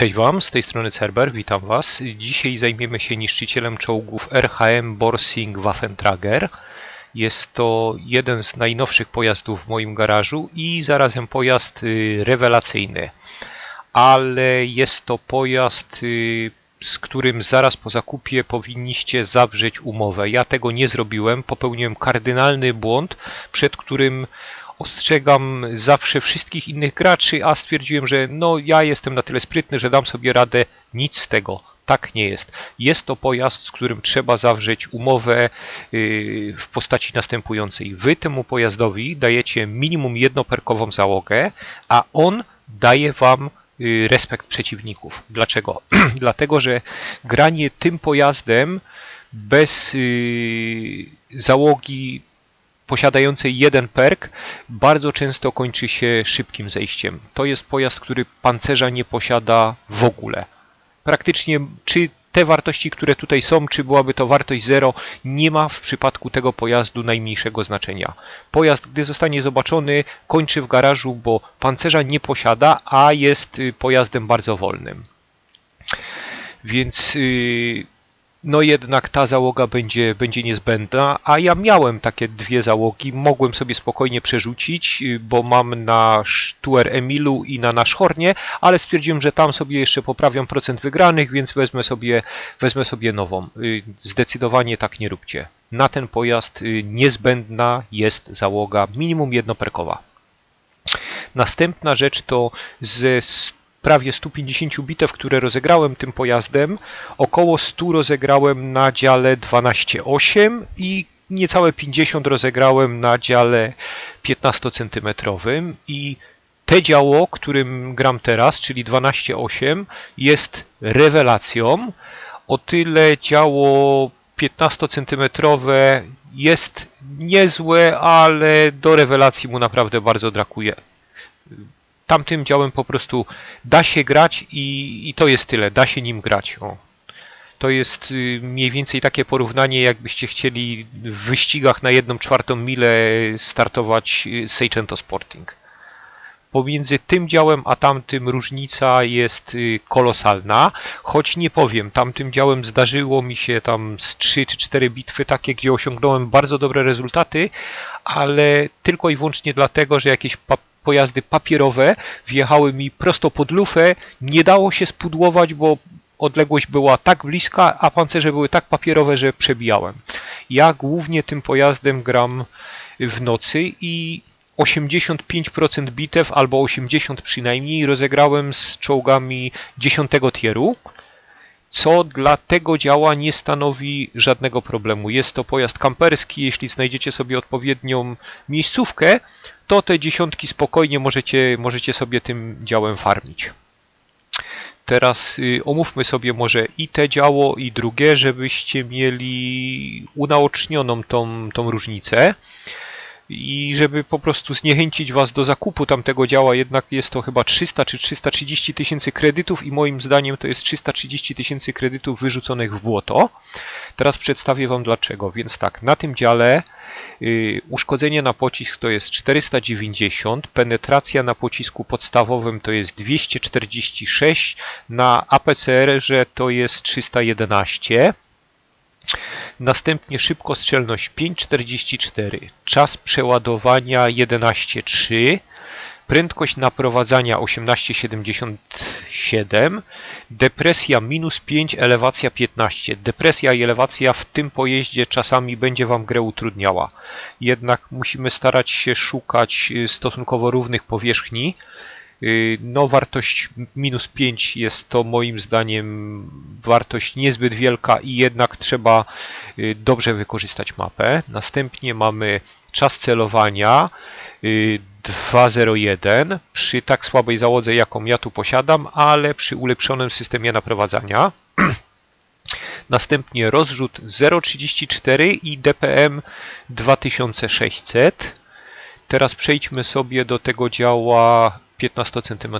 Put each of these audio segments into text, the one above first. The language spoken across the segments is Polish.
Cześć Wam, z tej strony Cerber, witam Was. Dzisiaj zajmiemy się niszczycielem czołgów RHM Borsing Waffentrager. Jest to jeden z najnowszych pojazdów w moim garażu i zarazem pojazd y, rewelacyjny. Ale jest to pojazd, y, z którym zaraz po zakupie powinniście zawrzeć umowę. Ja tego nie zrobiłem, popełniłem kardynalny błąd, przed którym ostrzegam zawsze wszystkich innych graczy, a stwierdziłem, że no ja jestem na tyle sprytny, że dam sobie radę. Nic z tego. Tak nie jest. Jest to pojazd, z którym trzeba zawrzeć umowę yy, w postaci następującej. Wy temu pojazdowi dajecie minimum jednoperkową załogę, a on daje wam yy, respekt przeciwników. Dlaczego? Dlatego, że granie tym pojazdem bez yy, załogi posiadającej jeden perk bardzo często kończy się szybkim zejściem. To jest pojazd, który pancerza nie posiada w ogóle. Praktycznie czy te wartości, które tutaj są, czy byłaby to wartość 0, nie ma w przypadku tego pojazdu najmniejszego znaczenia. Pojazd, gdy zostanie zobaczony, kończy w garażu, bo pancerza nie posiada, a jest y, pojazdem bardzo wolnym. Więc yy, no jednak ta załoga będzie, będzie niezbędna, a ja miałem takie dwie załogi, mogłem sobie spokojnie przerzucić, y, bo mam na Stuer Emilu i na nasz Hornie, ale stwierdziłem, że tam sobie jeszcze poprawiam procent wygranych, więc wezmę sobie, wezmę sobie nową. Y, zdecydowanie tak nie róbcie. Na ten pojazd y, niezbędna jest załoga minimum jednoperkowa. Następna rzecz to ze prawie 150 bitew, które rozegrałem tym pojazdem, około 100 rozegrałem na dziale 12.8 i niecałe 50 rozegrałem na dziale 15 cm i te działo, którym gram teraz, czyli 12.8 jest rewelacją. O tyle działo 15 cm jest niezłe, ale do rewelacji mu naprawdę bardzo brakuje tamtym działem po prostu da się grać i, i to jest tyle, da się nim grać. O. To jest y, mniej więcej takie porównanie, jakbyście chcieli w wyścigach na jedną czwartą milę startować y, Seicento Sporting. Pomiędzy tym działem a tamtym różnica jest y, kolosalna, choć nie powiem, tamtym działem zdarzyło mi się tam z 3 czy 4 bitwy takie, gdzie osiągnąłem bardzo dobre rezultaty, ale tylko i wyłącznie dlatego, że jakieś pojazdy papierowe wjechały mi prosto pod lufę. Nie dało się spudłować, bo odległość była tak bliska, a pancerze były tak papierowe, że przebijałem. Ja głównie tym pojazdem gram w nocy i 85% bitew albo 80 przynajmniej rozegrałem z czołgami 10 tieru co dla tego działa nie stanowi żadnego problemu. Jest to pojazd kamperski, jeśli znajdziecie sobie odpowiednią miejscówkę, to te dziesiątki spokojnie możecie, możecie sobie tym działem farmić. Teraz y, omówmy sobie może i te działo, i drugie, żebyście mieli unaocznioną tą, tą różnicę i żeby po prostu zniechęcić Was do zakupu tamtego działa, jednak jest to chyba 300 czy 330 tysięcy kredytów i moim zdaniem to jest 330 tysięcy kredytów wyrzuconych w błoto. Teraz przedstawię Wam dlaczego. Więc tak, na tym dziale yy, uszkodzenie na pocisk to jest 490, penetracja na pocisku podstawowym to jest 246, na APCR-ze to jest 311. Następnie szybkostrzelność 5,44, czas przeładowania 11,3, prędkość naprowadzania 18,77, depresja minus 5, elewacja 15. Depresja i elewacja w tym pojeździe czasami będzie Wam grę utrudniała. Jednak musimy starać się szukać y, stosunkowo równych powierzchni, no, wartość minus 5 jest to moim zdaniem wartość niezbyt wielka i jednak trzeba y, dobrze wykorzystać mapę. Następnie mamy czas celowania 2.01 y, przy tak słabej załodze, jaką ja tu posiadam, ale przy ulepszonym systemie naprowadzania. Następnie rozrzut 0.34 i DPM 2600. Teraz przejdźmy sobie do tego działa 15 cm.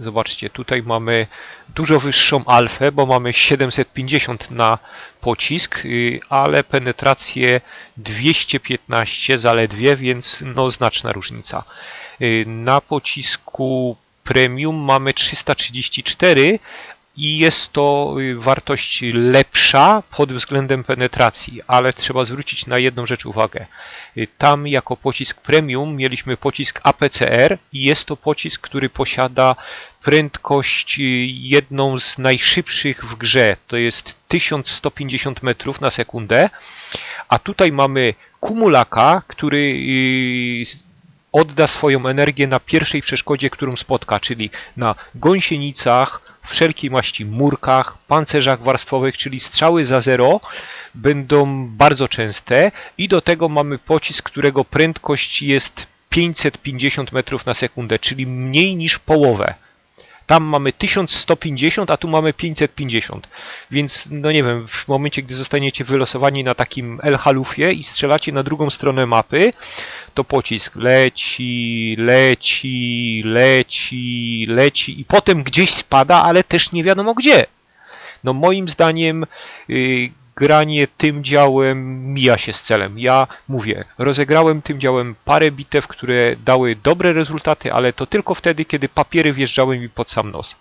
Zobaczcie, tutaj mamy dużo wyższą alfę, bo mamy 750 na pocisk, y, ale penetrację 215 zaledwie, więc no znaczna różnica. Y, na pocisku premium mamy 334 i jest to y, wartość lepsza pod względem penetracji, ale trzeba zwrócić na jedną rzecz uwagę. Y, tam jako pocisk premium mieliśmy pocisk APCR i jest to pocisk, który posiada prędkość y, jedną z najszybszych w grze. To jest 1150 metrów na sekundę, a tutaj mamy Kumulaka, który odda swoją energię na pierwszej przeszkodzie, którą spotka, czyli na gąsienicach, wszelkiej maści murkach, pancerzach warstwowych, czyli strzały za zero będą bardzo częste i do tego mamy pocisk, którego prędkość jest 550 metrów na sekundę, czyli mniej niż połowę. Tam mamy 1150, a tu mamy 550. Więc, no nie wiem, w momencie, gdy zostaniecie wylosowani na takim El-Halufie i strzelacie na drugą stronę mapy, to pocisk leci, leci, leci, leci i potem gdzieś spada, ale też nie wiadomo gdzie. No moim zdaniem yy, granie tym działem mija się z celem. Ja mówię, rozegrałem tym działem parę bitew, które dały dobre rezultaty, ale to tylko wtedy, kiedy papiery wjeżdżały mi pod sam nos.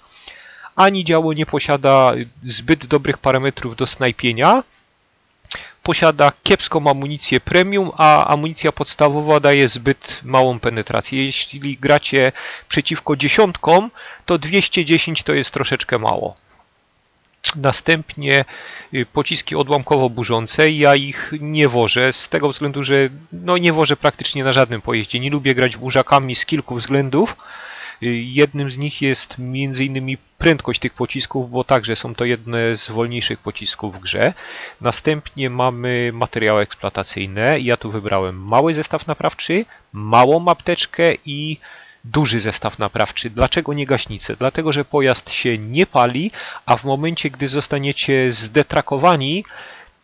Ani działo nie posiada zbyt dobrych parametrów do snajpienia, posiada kiepską amunicję premium, a amunicja podstawowa daje zbyt małą penetrację. Jeśli gracie przeciwko dziesiątkom, to 210 to jest troszeczkę mało. Następnie y, pociski odłamkowo-burzące, ja ich nie wożę z tego względu, że no nie wożę praktycznie na żadnym pojeździe. Nie lubię grać burzakami z kilku względów. Y, jednym z nich jest m.in. prędkość tych pocisków, bo także są to jedne z wolniejszych pocisków w grze. Następnie mamy materiały eksploatacyjne. Ja tu wybrałem mały zestaw naprawczy, małą apteczkę i duży zestaw naprawczy. Dlaczego nie gaśnicę? Dlatego, że pojazd się nie pali, a w momencie, gdy zostaniecie zdetrakowani,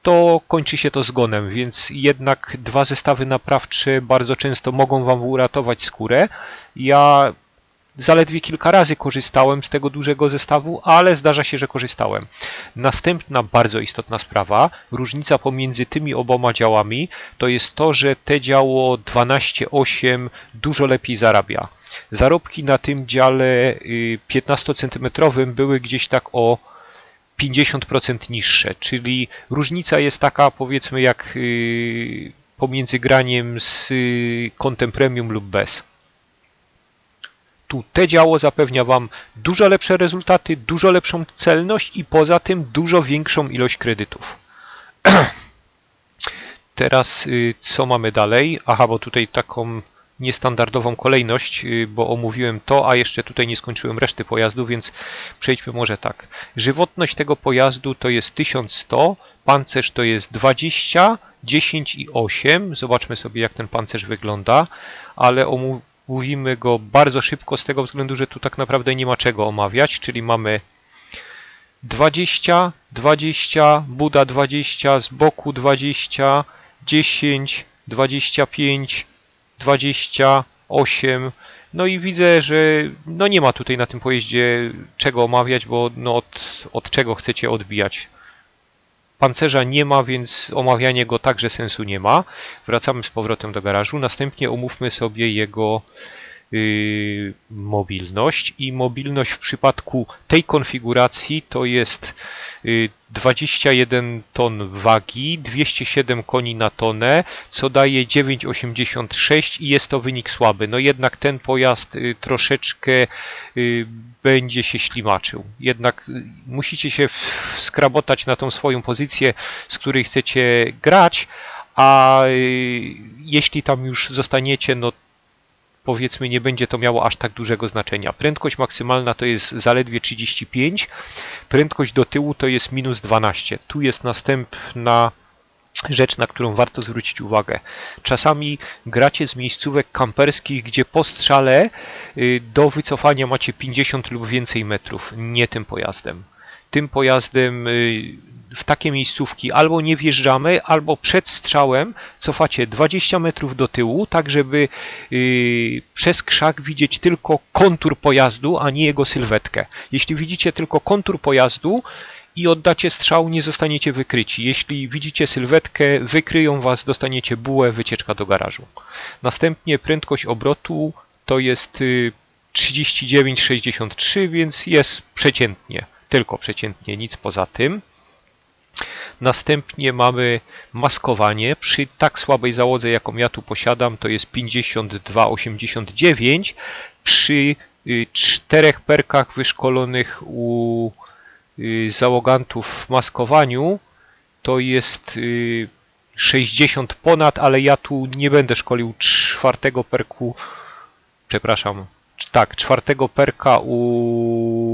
to kończy się to zgonem, więc jednak dwa zestawy naprawcze bardzo często mogą Wam uratować skórę. Ja Zaledwie kilka razy korzystałem z tego dużego zestawu, ale zdarza się, że korzystałem. Następna bardzo istotna sprawa, różnica pomiędzy tymi oboma działami, to jest to, że te działo 12.8 dużo lepiej zarabia. Zarobki na tym dziale 15-centymetrowym y, były gdzieś tak o 50% niższe, czyli różnica jest taka powiedzmy jak y, pomiędzy graniem z y, kątem premium lub bez te działo zapewnia Wam dużo lepsze rezultaty, dużo lepszą celność i poza tym dużo większą ilość kredytów. Teraz y, co mamy dalej? Aha, bo tutaj taką niestandardową kolejność, y, bo omówiłem to, a jeszcze tutaj nie skończyłem reszty pojazdu, więc przejdźmy może tak. Żywotność tego pojazdu to jest 1100, pancerz to jest 20, 10 i 8. Zobaczmy sobie jak ten pancerz wygląda, ale Mówimy go bardzo szybko z tego względu, że tu tak naprawdę nie ma czego omawiać, czyli mamy 20, 20, Buda 20, z boku 20, 10, 25, 28. No i widzę, że no nie ma tutaj na tym pojeździe czego omawiać, bo no od, od czego chcecie odbijać. Pancerza nie ma, więc omawianie go także sensu nie ma. Wracamy z powrotem do garażu. Następnie omówmy sobie jego mobilność i mobilność w przypadku tej konfiguracji to jest 21 ton wagi, 207 koni na tonę, co daje 9,86 i jest to wynik słaby. No jednak ten pojazd y, troszeczkę y, będzie się ślimaczył. Jednak y, musicie się skrabotać na tą swoją pozycję, z której chcecie grać, a jeśli tam już zostaniecie, no powiedzmy nie będzie to miało aż tak dużego znaczenia. Prędkość maksymalna to jest zaledwie 35, prędkość do tyłu to jest minus 12. Tu jest następna rzecz, na którą warto zwrócić uwagę. Czasami gracie z miejscówek kamperskich, gdzie po strzale y, do wycofania macie 50 lub więcej metrów. Nie tym pojazdem. Tym pojazdem y, w takie miejscówki albo nie wjeżdżamy, albo przed strzałem cofacie 20 metrów do tyłu, tak żeby yy, przez krzak widzieć tylko kontur pojazdu, a nie jego sylwetkę. Jeśli widzicie tylko kontur pojazdu, i oddacie strzał, nie zostaniecie wykryci. Jeśli widzicie sylwetkę, wykryją was, dostaniecie bułę, wycieczka do garażu. Następnie prędkość obrotu to jest y, 39,63, więc jest przeciętnie, tylko przeciętnie, nic poza tym. Następnie mamy maskowanie. Przy tak słabej załodze, jaką ja tu posiadam, to jest 52,89. Przy y, czterech perkach wyszkolonych u y, załogantów w maskowaniu to jest y, 60 ponad, ale ja tu nie będę szkolił czwartego perku, przepraszam, tak, czwartego perka u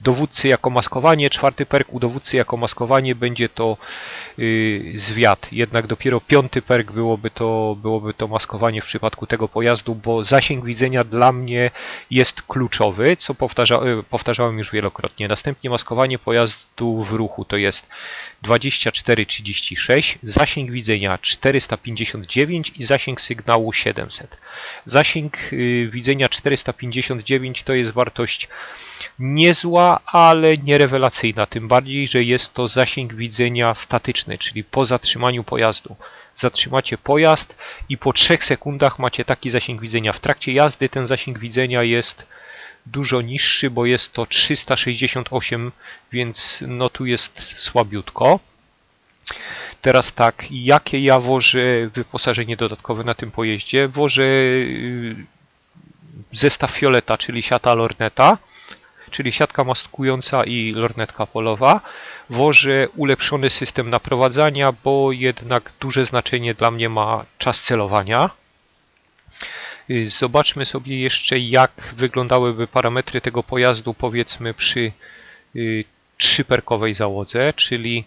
dowódcy jako maskowanie, czwarty perk u dowódcy jako maskowanie będzie to yy, zwiat. Jednak dopiero piąty perk byłoby to, byłoby to maskowanie w przypadku tego pojazdu, bo zasięg widzenia dla mnie jest kluczowy, co powtarza, yy, powtarzałem już wielokrotnie. Następnie maskowanie pojazdu w ruchu to jest 2436, zasięg widzenia 459 i zasięg sygnału 700. Zasięg yy, widzenia 459 to jest wartość niezła, ale nierewelacyjna, tym bardziej, że jest to zasięg widzenia statyczny, czyli po zatrzymaniu pojazdu. Zatrzymacie pojazd i po 3 sekundach macie taki zasięg widzenia. W trakcie jazdy ten zasięg widzenia jest dużo niższy, bo jest to 368, więc no tu jest słabiutko. Teraz tak, jakie ja wożę wyposażenie dodatkowe na tym pojeździe? Wożę y, zestaw fioleta, czyli siata lorneta czyli siatka maskująca i lornetka polowa. Wożę ulepszony system naprowadzania, bo jednak duże znaczenie dla mnie ma czas celowania. Zobaczmy sobie jeszcze, jak wyglądałyby parametry tego pojazdu, powiedzmy przy y, trzyperkowej załodze, czyli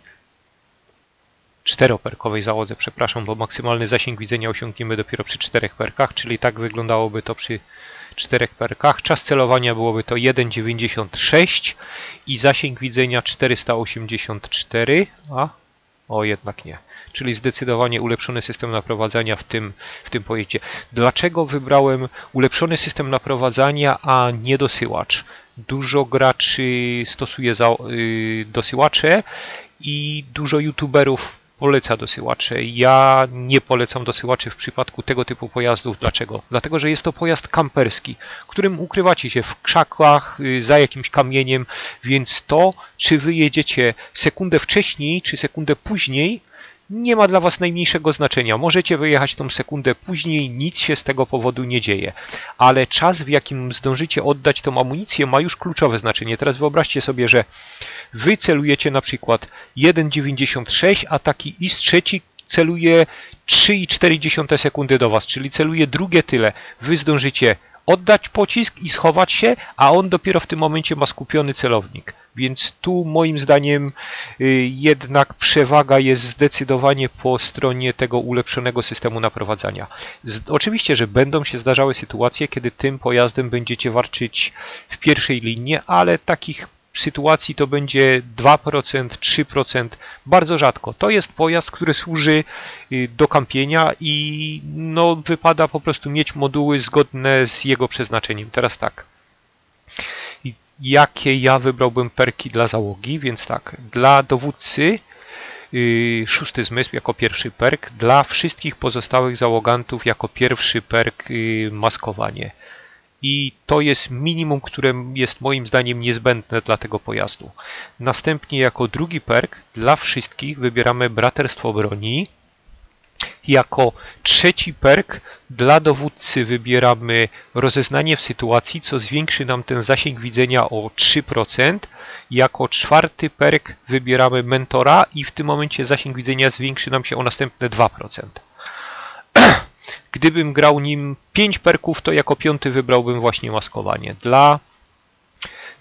czteroperkowej załodze, przepraszam, bo maksymalny zasięg widzenia osiągniemy dopiero przy czterech perkach, czyli tak wyglądałoby to przy czterech perkach. Czas celowania byłoby to 1,96 i zasięg widzenia 484, a o jednak nie. Czyli zdecydowanie ulepszony system naprowadzania w tym, w tym pojeździe. Dlaczego wybrałem ulepszony system naprowadzania, a nie dosyłacz? Dużo graczy stosuje za, yy, dosyłacze i dużo youtuberów poleca dosyłacze. Ja nie polecam dosyłaczy w przypadku tego typu pojazdów. Dlaczego? Dlatego, że jest to pojazd kamperski, którym ukrywacie się w krzakach, y, za jakimś kamieniem, więc to, czy wy jedziecie sekundę wcześniej, czy sekundę później, nie ma dla Was najmniejszego znaczenia. Możecie wyjechać tą sekundę później, nic się z tego powodu nie dzieje. Ale czas, w jakim zdążycie oddać tą amunicję, ma już kluczowe znaczenie. Teraz wyobraźcie sobie, że Wy celujecie na przykład 1,96, a taki IS trzeci celuje 3,4 sekundy do Was, czyli celuje drugie tyle. Wy zdążycie oddać pocisk i schować się, a on dopiero w tym momencie ma skupiony celownik. Więc tu moim zdaniem y, jednak przewaga jest zdecydowanie po stronie tego ulepszonego systemu naprowadzania. Oczywiście, że będą się zdarzały sytuacje, kiedy tym pojazdem będziecie walczyć w pierwszej linii, ale takich sytuacji to będzie 2%, 3%, bardzo rzadko. To jest pojazd, który służy y, do kampienia i no, wypada po prostu mieć moduły zgodne z jego przeznaczeniem. Teraz tak. Jakie ja wybrałbym perki dla załogi? Więc tak, dla dowódcy yy, szósty zmysł jako pierwszy perk, dla wszystkich pozostałych załogantów jako pierwszy perk yy, maskowanie i to jest minimum, które jest moim zdaniem niezbędne dla tego pojazdu. Następnie jako drugi perk dla wszystkich wybieramy Braterstwo Broni. Jako trzeci perk dla dowódcy wybieramy rozeznanie w sytuacji, co zwiększy nam ten zasięg widzenia o 3%. Jako czwarty perk wybieramy mentora i w tym momencie zasięg widzenia zwiększy nam się o następne 2%. Gdybym grał nim 5 perków, to jako piąty wybrałbym właśnie maskowanie. Dla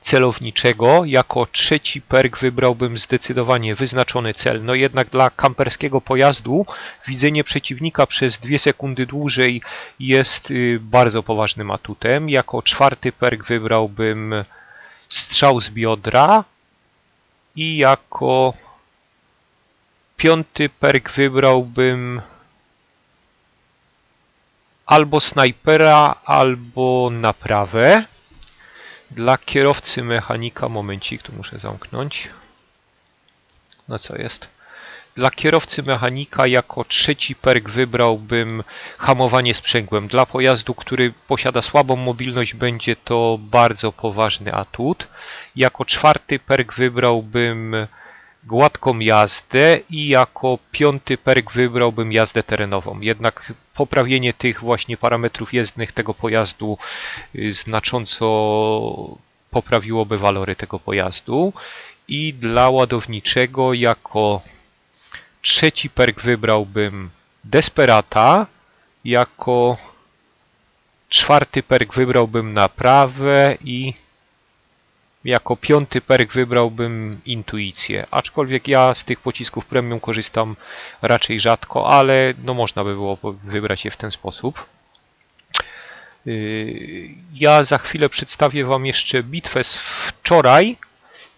celowniczego jako trzeci perk wybrałbym zdecydowanie wyznaczony cel. No jednak dla kamperskiego pojazdu widzenie przeciwnika przez 2 sekundy dłużej jest y, bardzo poważnym atutem. Jako czwarty perk wybrałbym strzał z biodra i jako piąty perk wybrałbym albo snajpera, albo naprawę. Dla kierowcy mechanika, momencik, tu muszę zamknąć. No co jest? Dla kierowcy mechanika jako trzeci perk wybrałbym hamowanie sprzęgłem. Dla pojazdu, który posiada słabą mobilność, będzie to bardzo poważny atut. Jako czwarty perk wybrałbym gładką jazdę i jako piąty perk wybrałbym jazdę terenową. Jednak poprawienie tych właśnie parametrów jezdnych tego pojazdu y, znacząco poprawiłoby walory tego pojazdu. I dla ładowniczego jako trzeci perk wybrałbym Desperata, jako czwarty perk wybrałbym Naprawę i jako piąty perk wybrałbym intuicję, aczkolwiek ja z tych pocisków premium korzystam raczej rzadko, ale no można by było wybrać je w ten sposób. Yy, ja za chwilę przedstawię Wam jeszcze bitwę z wczoraj.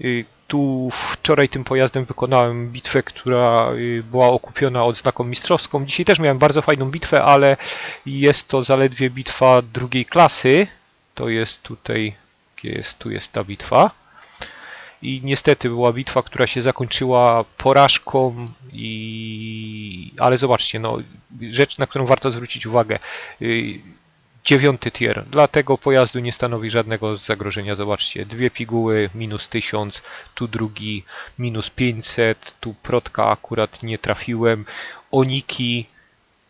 Yy, tu wczoraj tym pojazdem wykonałem bitwę, która yy, była okupiona odznaką mistrzowską. Dzisiaj też miałem bardzo fajną bitwę, ale jest to zaledwie bitwa drugiej klasy. To jest tutaj jest, tu jest ta bitwa. I niestety była bitwa, która się zakończyła porażką, i... ale zobaczcie, no, rzecz, na którą warto zwrócić uwagę. Y, dziewiąty tier. Dla tego pojazdu nie stanowi żadnego zagrożenia. Zobaczcie, dwie piguły minus 1000, tu drugi minus 500, tu protka akurat nie trafiłem, oniki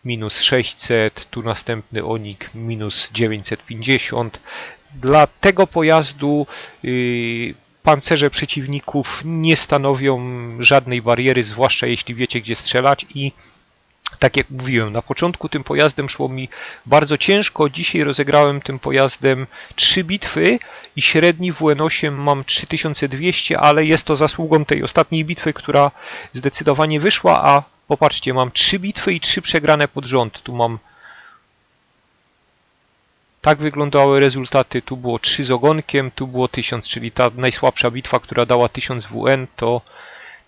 minus 600, tu następny onik minus 950. Dla tego pojazdu yy, pancerze przeciwników nie stanowią żadnej bariery, zwłaszcza jeśli wiecie gdzie strzelać i tak jak mówiłem, na początku tym pojazdem szło mi bardzo ciężko. Dzisiaj rozegrałem tym pojazdem trzy bitwy i średni WN8 mam 3200, ale jest to zasługą tej ostatniej bitwy, która zdecydowanie wyszła, a popatrzcie, mam trzy bitwy i trzy przegrane pod rząd. Tu mam tak wyglądały rezultaty. Tu było 3 z ogonkiem, tu było 1000, czyli ta najsłabsza bitwa, która dała 1000 WN, to,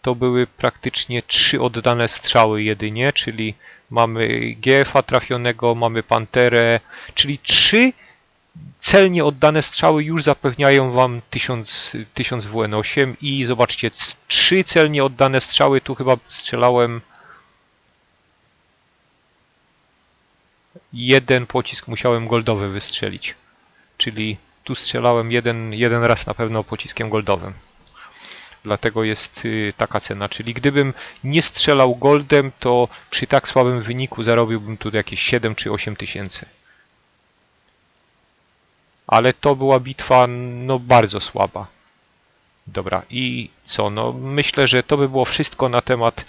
to były praktycznie 3 oddane strzały jedynie, czyli mamy GF-a trafionego, mamy Panterę, czyli 3 celnie oddane strzały już zapewniają Wam 1000, 1000 WN8 i zobaczcie, 3 celnie oddane strzały, tu chyba strzelałem jeden pocisk musiałem goldowy wystrzelić. Czyli tu strzelałem jeden, jeden raz na pewno pociskiem goldowym. Dlatego jest y, taka cena. Czyli gdybym nie strzelał goldem, to przy tak słabym wyniku zarobiłbym tu jakieś 7 czy 8 tysięcy. Ale to była bitwa no bardzo słaba. Dobra, i co? No, myślę, że to by było wszystko na temat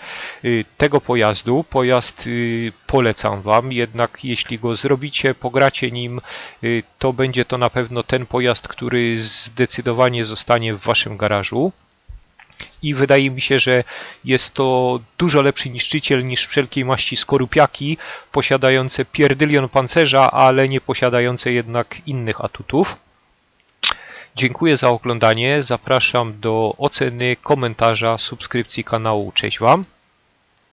y, tego pojazdu. Pojazd y, polecam Wam, jednak jeśli go zrobicie, pogracie nim, y, to będzie to na pewno ten pojazd, który zdecydowanie zostanie w Waszym garażu. I wydaje mi się, że jest to dużo lepszy niszczyciel niż wszelkiej maści skorupiaki, posiadające pierdylion pancerza, ale nie posiadające jednak innych atutów. Dziękuję za oglądanie. Zapraszam do oceny, komentarza, subskrypcji kanału. Cześć Wam.